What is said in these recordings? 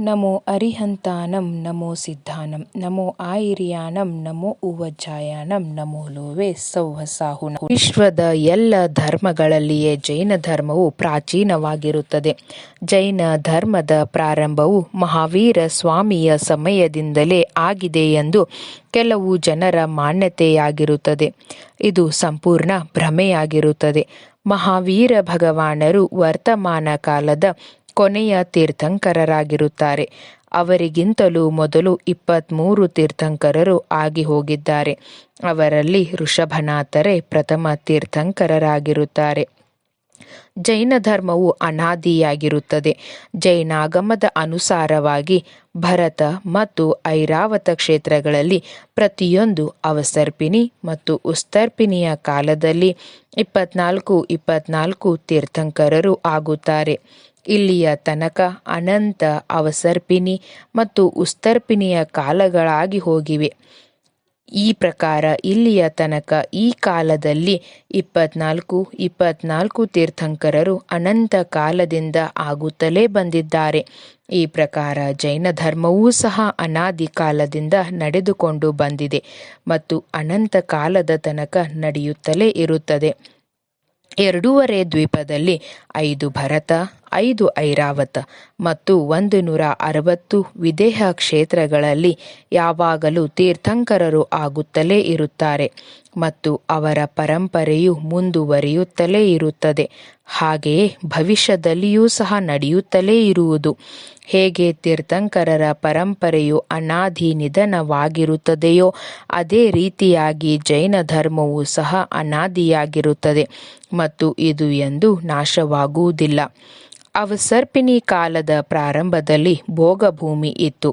ನಮೋ ಅರಿಹಂತಾನಂ, ನಮೋ ಸಿದ್ಧಾನಂ, ನಮೋ ಆಯಿರಿಯಾನಂ, ನಮೋ ಉವಜ್ಜಾಯಾನಂ ನಮೋ ಲೋವೆ ಸೌಹಸಾಹುನ ವಿಶ್ವದ ಎಲ್ಲ ಧರ್ಮಗಳಲ್ಲಿಯೇ ಜೈನ ಧರ್ಮವು ಪ್ರಾಚೀನವಾಗಿರುತ್ತದೆ. ಜೈನ ಧರ್ಮದ ಪ್ರಾರಂಭವು ಮಹಾವೀರ ಸ್ವಾಮಿಯ ಸಮಯದಿಂದಲೇ ಆಗಿದೆ ಎಂದು ಕೆಲವು ಜನರ ಮಾನ್ಯತೆಯಾಗಿರುತ್ತದೆ. ಇದು ಸಂಪೂರ್ಣ ಭ್ರಮೆಯಾಗಿರುತ್ತದೆ. ಮಹಾವೀರ ಭಗವಾನರು ವರ್ತಮಾನ ಕಾಲದ ಕೊನೆಯ ತೀರ್ಥಂಕರರಾಗಿರುತ್ತಾರೆ. ಅವರಿಗಿಂತಲೂ ಮೊದಲು ಇಪ್ಪತ್ತ್ಮೂರು ತೀರ್ಥಂಕರರು ಆಗಿ ಹೋಗಿದ್ದಾರೆ. ಅವರಲ್ಲಿ ಋಷಭನಾಥರೇ ಪ್ರಥಮ ತೀರ್ಥಂಕರರಾಗಿರುತ್ತಾರೆ. ಜೈನ ಧರ್ಮವು ಅನಾದಿಯಾಗಿರುತ್ತದೆ. ಜೈನಾಗಮದ ಅನುಸಾರವಾಗಿ ಭರತ ಮತ್ತು ಐರಾವತ ಕ್ಷೇತ್ರಗಳಲ್ಲಿ ಪ್ರತಿಯೊಂದು ಅವಸರ್ಪಿಣಿ ಮತ್ತು ಉಸ್ತರ್ಪಿಣಿಯ ಕಾಲದಲ್ಲಿ ಇಪ್ಪತ್ನಾಲ್ಕು ಇಪ್ಪತ್ನಾಲ್ಕು ತೀರ್ಥಂಕರರು ಆಗುತ್ತಾರೆ. ಇಲ್ಲಿಯ ತನಕ ಅನಂತ ಅವಸರ್ಪಿಣಿ ಮತ್ತು ಉಸ್ತರ್ಪಿಣಿಯ ಕಾಲಗಳಾಗಿ ಹೋಗಿವೆ. ಈ ಪ್ರಕಾರ ಇಲ್ಲಿಯ ತನಕ ಈ ಕಾಲದಲ್ಲಿ ಇಪ್ಪತ್ನಾಲ್ಕು ಇಪ್ಪತ್ನಾಲ್ಕು ತೀರ್ಥಂಕರರು ಅನಂತ ಕಾಲದಿಂದ ಆಗುತ್ತಲೇ ಬಂದಿದ್ದಾರೆ. ಈ ಪ್ರಕಾರ ಜೈನ ಧರ್ಮವೂ ಸಹ ಅನಾದಿ ಕಾಲದಿಂದ ನಡೆದುಕೊಂಡು ಬಂದಿದೆ ಮತ್ತು ಅನಂತ ಕಾಲದ ತನಕ ನಡೆಯುತ್ತಲೇ ಇರುತ್ತದೆ. ಎರಡೂವರೆ ದ್ವೀಪದಲ್ಲಿ ಐದು ಭರತ ಐದು ಐರಾವತ ಮತ್ತು ಒಂದು ನೂರ ಅರವತ್ತು ವಿದೇಹ ಕ್ಷೇತ್ರಗಳಲ್ಲಿ ಯಾವಾಗಲೂ ತೀರ್ಥಂಕರರು ಆಗುತ್ತಲೇ ಇರುತ್ತಾರೆ ಮತ್ತು ಅವರ ಪರಂಪರೆಯು ಮುಂದುವರಿಯುತ್ತಲೇ ಇರುತ್ತದೆ. ಹಾಗೆಯೇ ಭವಿಷ್ಯದಲ್ಲಿಯೂ ಸಹ ನಡೆಯುತ್ತಲೇ ಇರುವುದು. ಹೇಗೆ ತೀರ್ಥಂಕರರ ಪರಂಪರೆಯು ಅನಾದಿ ನಿಧನವಾಗಿರುತ್ತದೆಯೋ, ಅದೇ ರೀತಿಯಾಗಿ ಜೈನ ಧರ್ಮವು ಸಹ ಅನಾದಿಯಾಗಿರುತ್ತದೆ ಮತ್ತು ಇದು ಎಂದು ನಾಶವಾಗುವುದಿಲ್ಲ. ಅವಸರ್ಪಿಣಿ ಕಾಲದ ಪ್ರಾರಂಭದಲ್ಲಿ ಭೋಗಭೂಮಿ ಇತ್ತು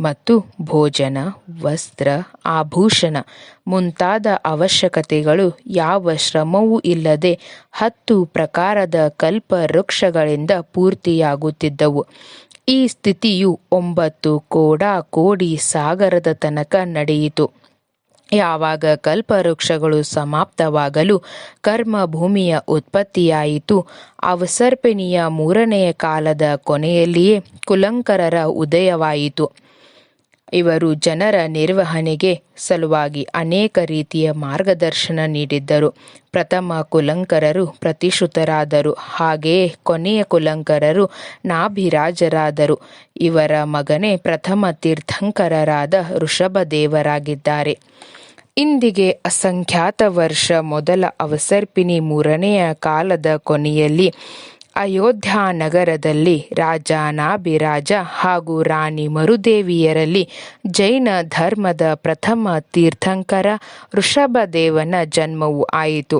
ಮತ್ತು ಭೋಜನ, ವಸ್ತ್ರ, ಆಭೂಷಣ ಮುಂತಾದ ಅವಶ್ಯಕತೆಗಳು ಯಾವ ಶ್ರಮವೂ ಇಲ್ಲದೆ ಹತ್ತು ಪ್ರಕಾರದ ಕಲ್ಪ ವೃಕ್ಷಗಳಿಂದ ಪೂರ್ತಿಯಾಗುತ್ತಿದ್ದವು. ಈ ಸ್ಥಿತಿಯು ಒಂಬತ್ತು ಕೋಡಾ ಕೋಡಿ ಸಾಗರದ ತನಕ ನಡೆಯಿತು. ಯಾವಾಗ ಕಲ್ಪವೃಕ್ಷಗಳು ಸಮಾಪ್ತವಾಗಲು ಕರ್ಮ ಭೂಮಿಯ ಉತ್ಪತ್ತಿಯಾಯಿತು, ಅವಸರ್ಪಿಣಿಯ ಮೂರನೆಯ ಕಾಲದ ಕೊನೆಯಲ್ಲಿಯೇ ಕುಲಂಕರರ ಉದಯವಾಯಿತು. ಇವರು ಜನರ ನಿರ್ವಹಣೆಗೆ ಸಲುವಾಗಿ ಅನೇಕ ರೀತಿಯ ಮಾರ್ಗದರ್ಶನ ನೀಡಿದ್ದರು. ಪ್ರಥಮ ಕುಲಂಕರರು ಪ್ರತಿಶ್ರುತರಾದರು ಹಾಗೆಯೇ ಕೊನೆಯ ಕುಲಂಕರರು ನಾಭಿರಾಜರಾದರು. ಇವರ ಮಗನೇ ಪ್ರಥಮ ತೀರ್ಥಂಕರರಾದ ಋಷಭದೇವರಾಗಿದ್ದಾರೆ. ಇಂದಿಗೆ ಅಸಂಖ್ಯಾತ ವರ್ಷ ಮೊದಲ ಅವಸರ್ಪಿನಿ ಮೂರನೆಯ ಕಾಲದ ಕೊನೆಯಲ್ಲಿ ಅಯೋಧ್ಯ ನಗರದಲ್ಲಿ ರಾಜ ನಾಭಿರಾಜ ಹಾಗೂ ರಾಣಿ ಮರುದೇವಿಯರಲ್ಲಿ ಜೈನ ಧರ್ಮದ ಪ್ರಥಮ ತೀರ್ಥಂಕರ ಋಷಭದೇವನ ಜನ್ಮವು ಆಯಿತು.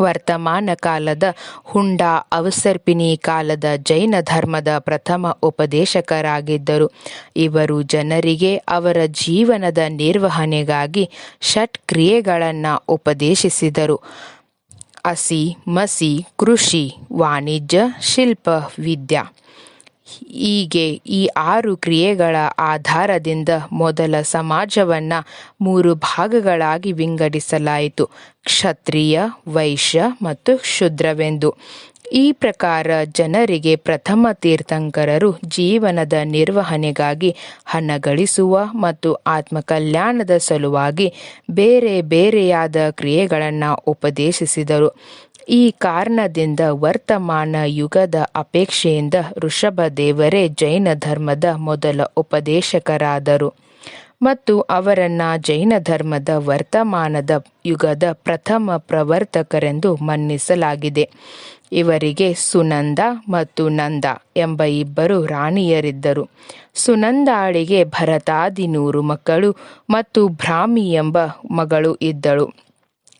ವರ್ತಮಾನ ಕಾಲದ ಹುಂಡ ಅವಸರ್ಪಿನಿ ಕಾಲದ ಜೈನ ಧರ್ಮದ ಪ್ರಥಮ ಉಪದೇಶಕರಾಗಿದ್ದರು. ಇವರು ಜನರಿಗೆ ಅವರ ಜೀವನದ ನಿರ್ವಹಣೆಗಾಗಿ ಷಟ್ ಕ್ರಿಯೆಗಳನ್ನು ಉಪದೇಶಿಸಿದರು. ಅಸಿ ಮಸಿ ಕೃಷಿ ವಾಣಿಜ್ಯ ಶಿಲ್ಪ ವಿದ್ಯಾ ಹೀಗೆ ಈ ಆರು ಕ್ರಿಯೆಗಳ ಆಧಾರದಿಂದ ಮೊದಲ ಸಮಾಜವನ್ನು ಮೂರು ಭಾಗಗಳಾಗಿ ವಿಂಗಡಿಸಲಾಯಿತು. ಕ್ಷತ್ರಿಯ, ವೈಶ್ಯ ಮತ್ತು ಶೂದ್ರವೆಂದು. ಈ ಪ್ರಕಾರ ಜನರಿಗೆ ಪ್ರಥಮ ತೀರ್ಥಂಕರರು ಜೀವನದ ನಿರ್ವಹಣೆಗಾಗಿ ಹಣ ಗಳಿಸುವ ಮತ್ತು ಆತ್ಮಕಲ್ಯಾಣದ ಸಲುವಾಗಿ ಬೇರೆ ಬೇರೆಯಾದ ಕ್ರಿಯೆಗಳನ್ನು ಉಪದೇಶಿಸಿದರು. ಈ ಕಾರಣದಿಂದ ವರ್ತಮಾನ ಯುಗದ ಅಪೇಕ್ಷೆಯಿಂದ ಋಷಭದೇವರೇ ಜೈನ ಧರ್ಮದ ಮೊದಲ ಉಪದೇಶಕರಾದರು. ಮತ್ತು ಅವರನ್ನು ಜೈನ ಧರ್ಮದ ವರ್ತಮಾನದ ಯುಗದ ಪ್ರಥಮ ಪ್ರವರ್ತಕರೆಂದು ಮನ್ನಿಸಲಾಗಿದೆ. ಇವರಿಗೆ ಸುನಂದ ಮತ್ತು ನಂದ ಎಂಬ ಇಬ್ಬರು ರಾಣಿಯರಿದ್ದರು. ಸುನಂದಾಳಿಗೆ ಭರತಾದಿನೂರು ಮಕ್ಕಳು ಮತ್ತು ಭ್ರಾಮಿ ಎಂಬ ಮಗಳು ಇದ್ದಳು.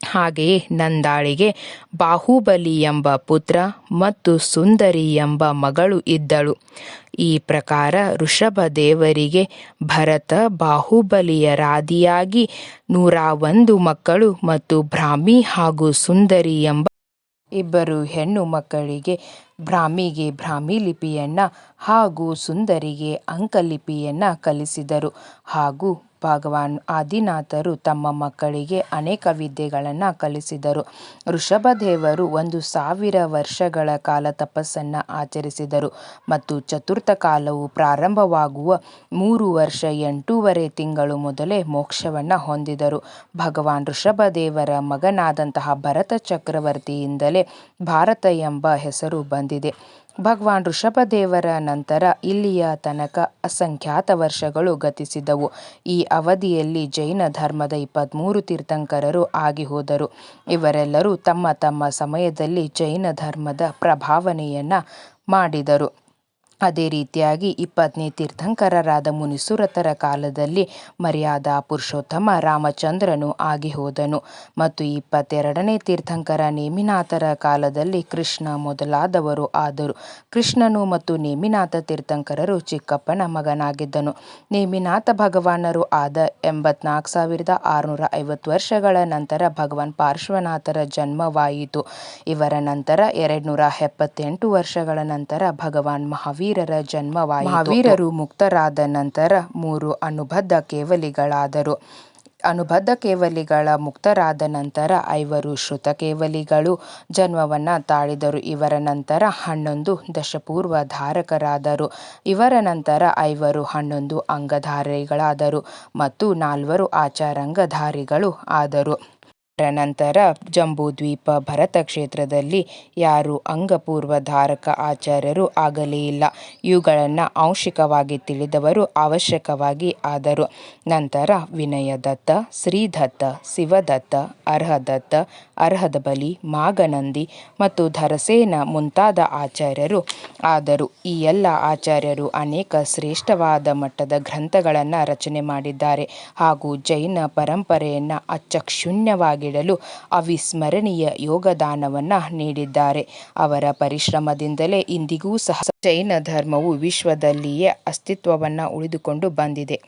ಹಾಗೆಯೇ ನಂದಾಳಿಗೆ ಬಾಹುಬಲಿ ಎಂಬ ಪುತ್ರ ಮತ್ತು ಸುಂದರಿ ಎಂಬ ಮಗಳು ಇದ್ದಳು. ಈ ಪ್ರಕಾರ ಋಷಭದೇವರಿಗೆ ಭರತ ಬಾಹುಬಲಿಯರಾದಿಯಾಗಿ ನೂರ ಒಂದು ಮಕ್ಕಳು ಮತ್ತು ಭ್ರಾಮಿ ಹಾಗೂ ಸುಂದರಿ ಎಂಬ ಇಬ್ಬರು ಹೆಣ್ಣು ಮಕ್ಕಳಿಗೆ ಭ್ರಾಮಿಗೆ ಭ್ರಾಮಿ ಲಿಪಿಯನ್ನು ಹಾಗೂ ಸುಂದರಿಗೆ ಅಂಕಲಿಪಿಯನ್ನು ಕಲಿಸಿದರು ಹಾಗೂ ಭಗವಾನ್ ಆದಿನಾಥರು ತಮ್ಮ ಮಕ್ಕಳಿಗೆ ಅನೇಕ ವಿದ್ಯೆಗಳನ್ನು ಕಲಿಸಿದರು. ಋಷಭದೇವರು ಒಂದು ಸಾವಿರ ವರ್ಷಗಳ ಕಾಲ ತಪಸ್ಸನ್ನು ಆಚರಿಸಿದರು ಮತ್ತು ಚತುರ್ಥ ಕಾಲವು ಪ್ರಾರಂಭವಾಗುವ ಮೂರು ವರ್ಷ ಎಂಟೂವರೆ ತಿಂಗಳು ಮೊದಲೇ ಮೋಕ್ಷವನ್ನು ಹೊಂದಿದರು. ಭಗವಾನ್ ಋಷಭದೇವರ ಮಗನಾದಂತಹ ಭರತ ಚಕ್ರವರ್ತಿಯಿಂದಲೇ ಭಾರತ ಎಂಬ ಹೆಸರು ಬಂದಿದೆ. ಭಗವಾನ್ ಋಷಭದೇವರ ನಂತರ ಇಲ್ಲಿಯ ತನಕ ಅಸಂಖ್ಯಾತ ವರ್ಷಗಳು ಗತಿಸಿದವು. ಈ ಅವಧಿಯಲ್ಲಿ ಜೈನ ಧರ್ಮದ ಇಪ್ಪತ್ತ್ಮೂರು ತೀರ್ಥಂಕರರು ಆಗಿ ಹೋದರು. ಇವರೆಲ್ಲರೂ ತಮ್ಮ ತಮ್ಮ ಸಮಯದಲ್ಲಿ ಜೈನ ಧರ್ಮದ ಪ್ರಭಾವನೆಯನ್ನು ಮಾಡಿದರು. ಅದೇ ರೀತಿಯಾಗಿ ಇಪ್ಪತ್ತನೇ ತೀರ್ಥಂಕರರಾದ ಮುನಿಸುರತರ ಕಾಲದಲ್ಲಿ ಮರ್ಯಾದಾ ಪುರುಷೋತ್ತಮ ರಾಮಚಂದ್ರನು ಆಗಿ ಹೋದನು. ಮತ್ತು ಇಪ್ಪತ್ತೆರಡನೇ ತೀರ್ಥಂಕರ ನೇಮಿನಾಥರ ಕಾಲದಲ್ಲಿ ಕೃಷ್ಣ ಮೊದಲಾದವರು ಆದರು. ಕೃಷ್ಣನು ಮತ್ತು ನೇಮಿನಾಥ ತೀರ್ಥಂಕರರು ಚಿಕ್ಕಪ್ಪನ ಮಗನಾಗಿದ್ದನು. ನೇಮಿನಾಥ ಭಗವಾನರು ಆದ ಎಂಬತ್ನಾಲ್ಕು ಸಾವಿರದ ಆರುನೂರ ಐವತ್ತು ವರ್ಷಗಳ ನಂತರ ಭಗವಾನ್ ಪಾರ್ಶ್ವನಾಥರ ಜನ್ಮವಾಯಿತು. ಇವರ ನಂತರ ಎರಡ್ನೂರ ಎಪ್ಪತ್ತೆಂಟು ವರ್ಷಗಳ ನಂತರ ಭಗವಾನ್ ಮಹಾವೀರರ ಜನ್ಮವಾಯಿತು. ಮಹಾವೀರರು ಮುಕ್ತರಾದ ನಂತರ ಮೂರು ಅನುಬದ್ಧ ಕೇವಲಿಗಳಾದರು. ಅನುಬದ್ಧ ಕೇವಲಿಗಳ ಮುಕ್ತರಾದ ನಂತರ ಐವರು ಶ್ರುತ ಕೇವಲಿಗಳು ಜನ್ಮವನ್ನು ತಾಳಿದರು. ಇವರ ನಂತರ ಹನ್ನೊಂದು ದಶಪೂರ್ವ ಧಾರಕರಾದರು. ಇವರ ನಂತರ ಐವರು ಹನ್ನೊಂದು ಅಂಗಧಾರಿಗಳಾದರು ಮತ್ತು ನಾಲ್ವರು ಆಚಾರಂಗಧಾರಿಗಳು ಆದರು. ನಂತರ ಜಂಬೂದ್ವೀಪ ಭರತ ಕ್ಷೇತ್ರದಲ್ಲಿ ಯಾರೂ ಅಂಗಪೂರ್ವ ಧಾರಕ ಆಚಾರ್ಯರು ಆಗಲೇ ಇಲ್ಲ. ಇವುಗಳನ್ನು ಆಂಶಿಕವಾಗಿ ತಿಳಿದವರು ಅವಶ್ಯಕವಾಗಿ ಆದರು. ನಂತರ ವಿನಯದತ್ತ, ಶ್ರೀದತ್ತ, ಶಿವದತ್ತ, ಅರ್ಹದತ್ತ ಅರ್ಹದಬಲಿ ಮಾಗನಂದಿ ಮತ್ತು ಧರಸೇನ ಮುಂತಾದ ಆಚಾರ್ಯರು ಆದರು. ಈ ಎಲ್ಲ ಆಚಾರ್ಯರು ಅನೇಕ ಶ್ರೇಷ್ಠವಾದ ಮಟ್ಟದ ಗ್ರಂಥಗಳನ್ನು ರಚನೆ ಮಾಡಿದ್ದಾರೆ ಹಾಗೂ ಜೈನ ಪರಂಪರೆಯನ್ನು ಅಚ್ಚಕ್ಷುಣ್ಯವಾಗಿಡಲು ಅವಿಸ್ಮರಣೀಯ ಯೋಗದಾನವನ್ನು ನೀಡಿದ್ದಾರೆ. ಅವರ ಪರಿಶ್ರಮದಿಂದಲೇ ಇಂದಿಗೂ ಸಹ ಜೈನ ಧರ್ಮವು ವಿಶ್ವದಲ್ಲಿಯೇ ಅಸ್ತಿತ್ವವನ್ನು ಉಳಿದುಕೊಂಡು ಬಂದಿದೆ.